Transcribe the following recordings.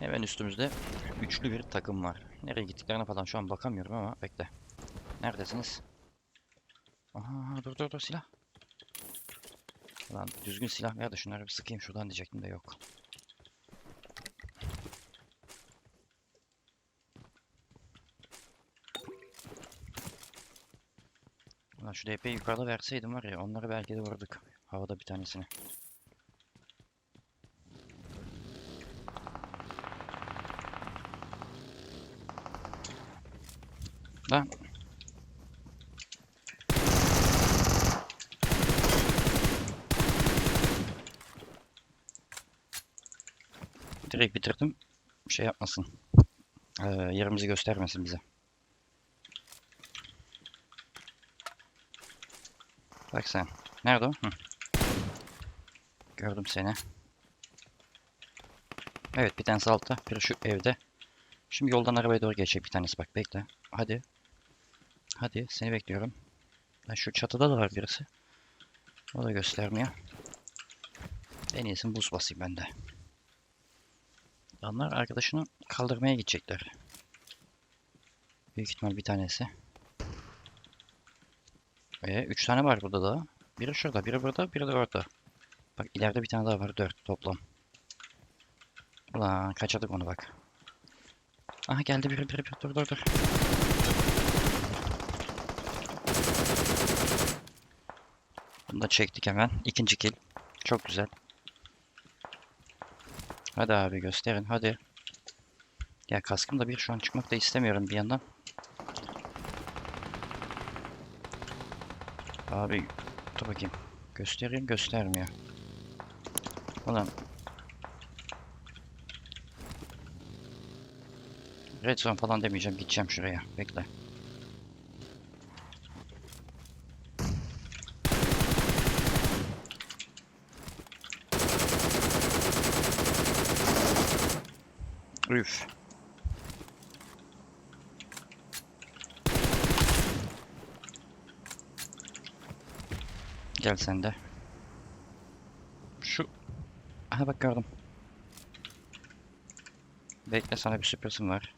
Hemen üstümüzde üçlü bir takım var. Nereye gittiklerine falan şu an bakamıyorum ama bekle. Neredesiniz? Aha dur dur dur silah. Lan düzgün silah ver de şunları bir sıkayım şuradan diyecektim de yok. Ulan şu DP'yi yukarıda verseydim var ya onları belki de vurduk. Havada bir tanesini. Lan. Direkt bitirdim. Şey yapmasın. Ee, yerimizi göstermesin bize. Bak sen. Nerede o? Hı. Gördüm seni. Evet bir tanesi altta. Biri şu evde. Şimdi yoldan arabaya doğru geçecek bir tanesi bak bekle. Hadi. Hadi seni bekliyorum. Ha, şu çatıda da var birisi. O da göstermiyor. En iyisi buz basayım ben de. Onlar arkadaşını kaldırmaya gidecekler. Büyük ihtimal bir tanesi. Ve üç tane var burada da. Biri şurada, biri burada, biri de orada. Bak ileride bir tane daha var. Dört toplam. Ulan kaçırdık onu bak. Aha geldi biri biri biri dur dur dur. Bunu da çektik hemen. İkinci kill. Çok güzel. Hadi abi gösterin hadi. Ya kaskım da bir şu an çıkmak da istemiyorum bir yandan. Abi dur bakayım. Göstereyim göstermiyor. Ulan. Red zone falan demeyeceğim gideceğim şuraya. Bekle. Üf. Gel sen de. Şu. Aha bak gördüm. Bekle sana bir sürprizim var.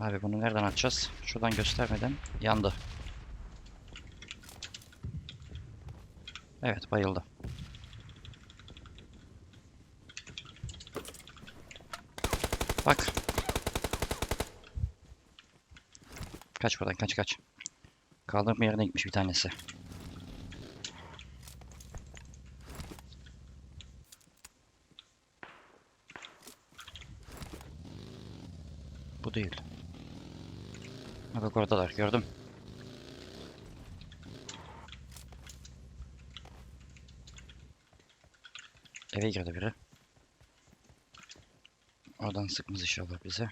Abi bunu nereden açacağız? Şuradan göstermeden yandı. Evet bayıldı. Bak. Kaç buradan kaç kaç. Kaldırma yerine gitmiş bir tanesi. Bu değil. Bak oradalar gördüm. Eve girdi biri. Oradan sıkmaz inşallah bize.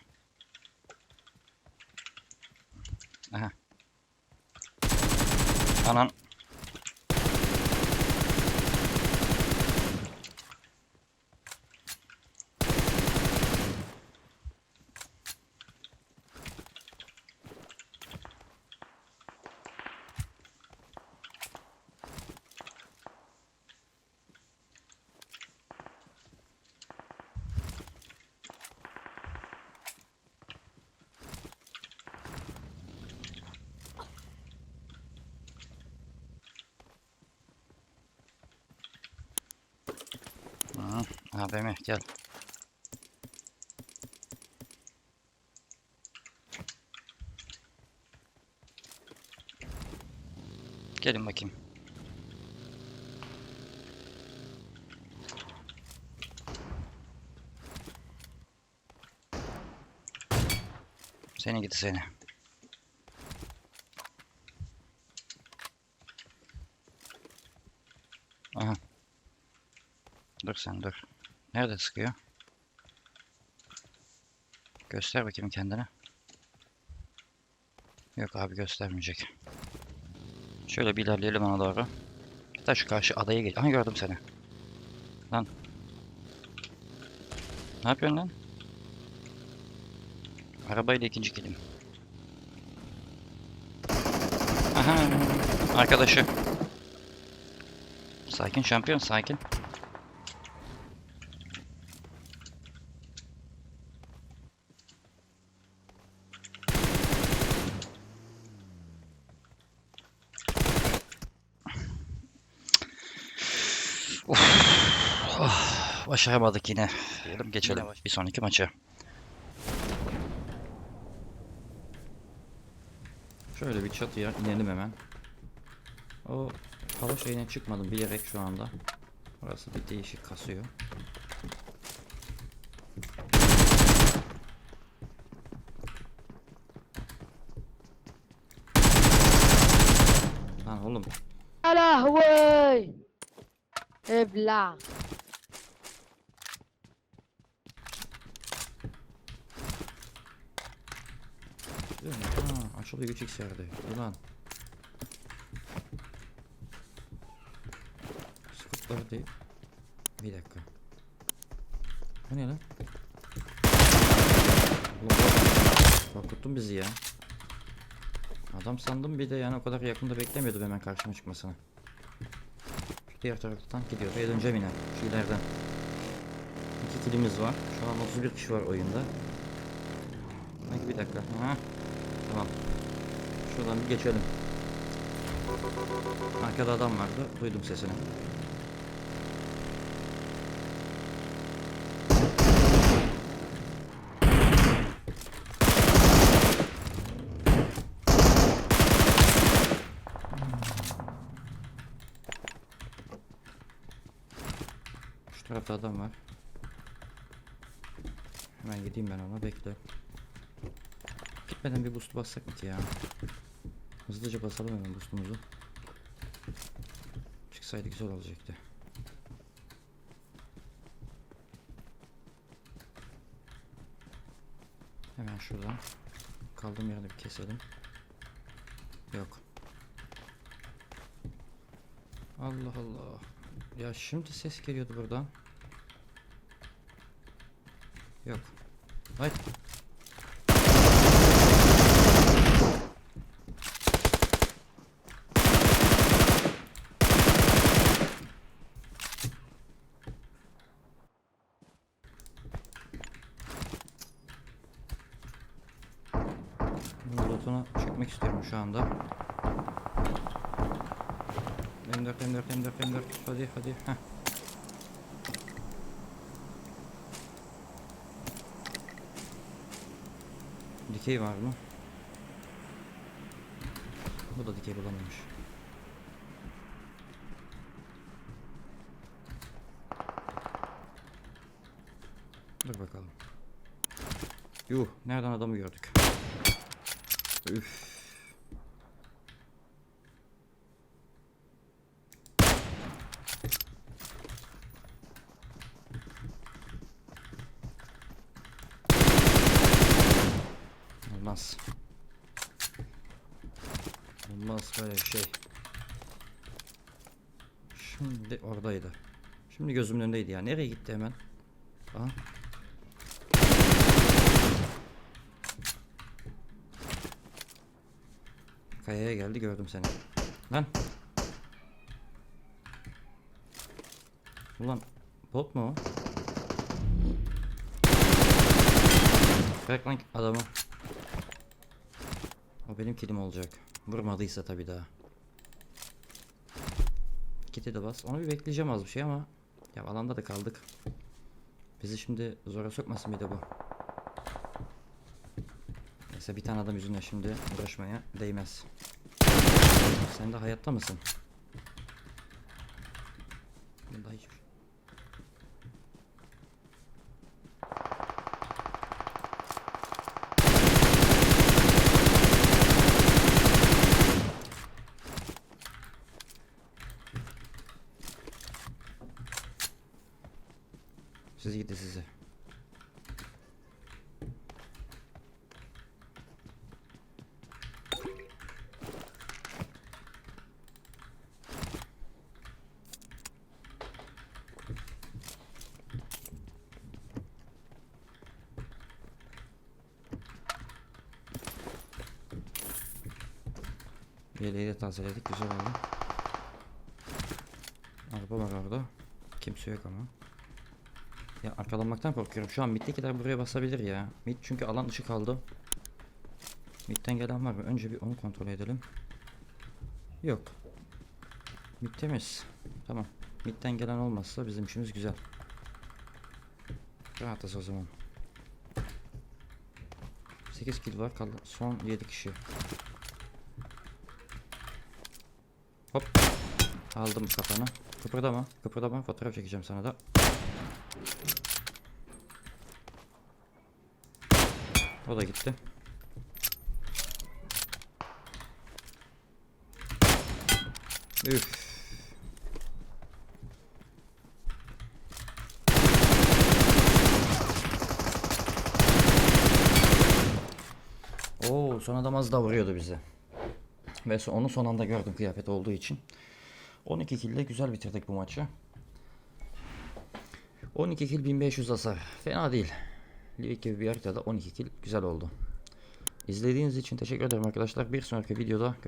Aha. Anan. Hı, AVM gel. Gelin bakayım. Seni gidi seni. Aha. Dur sen dur. Nerede sıkıyor? Göster bakayım kendine. Yok abi göstermeyecek. Şöyle bir ilerleyelim ona doğru. Hatta şu karşı adaya geç. Aha gördüm seni. Lan. Ne yapıyorsun lan? Arabayla ikinci kilim. Aha. Arkadaşı. Sakin şampiyon sakin. Ah, başaramadık yine. Diyelim geçelim bir sonraki maça. Şöyle bir çatıya inelim hemen. O hava şeyine çıkmadım bilerek şu anda. Orası bir değişik kasıyor. Lan oğlum. Alahvey. Ebla. Açılıyor 3x yerde. Ulan. Scooplar değil. Bir dakika. Bu ne lan? Korkuttun bizi ya. Adam sandım bir de yani o kadar yakında beklemiyordum hemen karşıma çıkmasını. Şu diğer taraftan gidiyor. Ve döneceğim yine. Şu ileriden. İki kilimiz var. Şu an 31 kişi var oyunda. Bir dakika. Ha. Tamam. Şuradan bir geçelim. Arkada adam vardı. Duydum sesini. Şu tarafta adam var. Hemen gideyim ben ona bekle. Gitmeden bir boost bassak ki ya? Hızlıca basalım hemen boostumuzu. Çıksaydı güzel olacaktı. Hemen şuradan kaldığım yerde bir keselim. Yok. Allah Allah. Ya şimdi ses geliyordu buradan. Yok. Ay. Çekmek istiyorum şu anda. M4 M4 M4 M4 hadi hadi heh. Dikey var mı? Bu da dikey bulamamış. Dur bakalım. Yuh, nereden adamı gördük? Üf. Olmaz. Olmaz böyle şey. Şimdi oradaydı. Şimdi gözümün önündeydi ya. Nereye gitti hemen? Aha. Kayaya geldi gördüm seni. Lan. Ulan bot mu o? Bırak lan adamı. O benim kilim olacak. Vurmadıysa tabii daha. Kiti de bas. Onu bir bekleyeceğim az bir şey ama ya alanda da kaldık. Bizi şimdi zora sokmasın bir de bu. Neyse bir tane adam yüzünden şimdi uğraşmaya değmez. Sen de hayatta mısın? Siz gidin size. Yeleği de tazeledik güzel oldu. Araba var orada. Kimse yok ama. Ya arkalanmaktan korkuyorum. Şu an middekiler buraya basabilir ya. Mid çünkü alan dışı kaldı. Midden gelen var mı? Önce bir onu kontrol edelim. Yok. Mid temiz. Tamam. Midden gelen olmazsa bizim işimiz güzel. Rahatız o zaman. 8 kill var kaldı. Son 7 kişi. Hop. Aldım kafanı. Kıpırdama. Kıpırdama. Fotoğraf çekeceğim sana da. O da gitti. Üf. Oo, son adam az daha vuruyordu bize. Ve onu son anda gördüm kıyafet olduğu için. 12 kill ile güzel bitirdik bu maçı. 12 kill 1500 hasar. Fena değil. Lig gibi bir haritada 12 kill güzel oldu. İzlediğiniz için teşekkür ederim arkadaşlar. Bir sonraki videoda